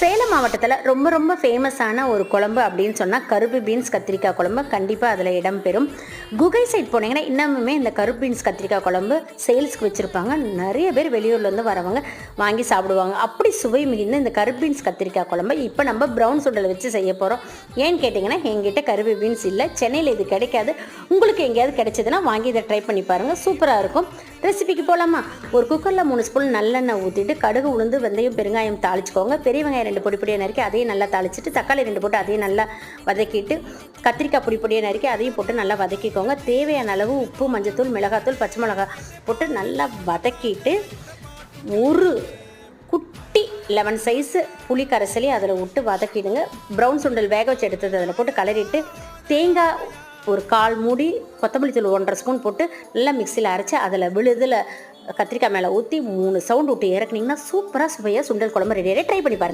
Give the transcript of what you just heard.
சேலம் மாவட்டத்தில் ரொம்ப ரொம்ப ஃபேமஸான ஒரு குழம்பு அப்படின்னு சொன்னால் கருப்பு பீன்ஸ் கத்திரிக்காய் குழம்பு. கண்டிப்பாக அதில் இடம்பெறும் குகை சைட் போனீங்கன்னா இன்னமுமே இந்த கருப்பு பீன்ஸ் கத்திரிக்காய் குழம்பு சேல்ஸ்க்கு வச்சுருப்பாங்க. நிறைய பேர் வெளியூர்லேருந்து வரவங்க வாங்கி சாப்பிடுவாங்க. அப்படி சுவை மிகுந்த இந்த கருப்பு பீன்ஸ் கத்திரிக்காய் குழம்பு இப்போ நம்ம ப்ரௌன் சுண்டல் வச்சு செய்ய போகிறோம் ஏன்னு கேட்டிங்கன்னா எங்கிட்ட கருப்பு பீன்ஸ் இல்லை. சென்னையில் இது கிடைக்காது. உங்களுக்கு எங்கேயாவது கிடைச்சதுன்னா வாங்கி இதை ட்ரை பண்ணி பாருங்கள் சூப்பராக இருக்கும். ரெசிபிக்கு போகலாமா ஒரு குக்கரில் மூணு ஸ்பூன் நல்லெண்ணெய் ஊற்றிட்டு கடுகு உளுந்து வெந்தயம் பெருங்காயம் தாளிச்சுக்கோங்க. பெரிய வெங்காயம் ரெண்டு பொடி பொடியாக நறுக்கி அதையும் நல்லா தாளிச்சிட்டு தக்காளி ரெண்டு போட்டு அதையும் நல்லா வதக்கிட்டு கத்திரிக்காய் பொடி பொடியாக நறுக்கி அதையும் போட்டு நல்லா வதக்கிக்கோங்க. தேவையான அளவு உப்பு மஞ்சத்தூள் மிளகாத்தூள் பச்சை மிளகாய் போட்டு நல்லா வதக்கிட்டு ஒரு குட்டி லெமன் சைஸு புளி கரைசலி அதில் விட்டு வதக்கிடுங்க. ப்ரௌன் சுண்டல் வேக வச்சு எடுத்தது அதில் போட்டு கலரிட்டு தேங்காய் ஒரு கால் மூடி கொத்தமல்லி தூள் ஒன்றரை ஸ்பூன் போட்டு நல்லா மிக்சியில் அரைச்சி அதில் விழுதில் கத்திரிக்காய் மேலே ஊற்றி மூணு சவுண்ட் விட்டு இறக்குனிங்கன்னா சூப்பராக சுவையாக சுண்டல் குழம்பு ரெடியாக ட்ரை பண்ணி பாருங்கள்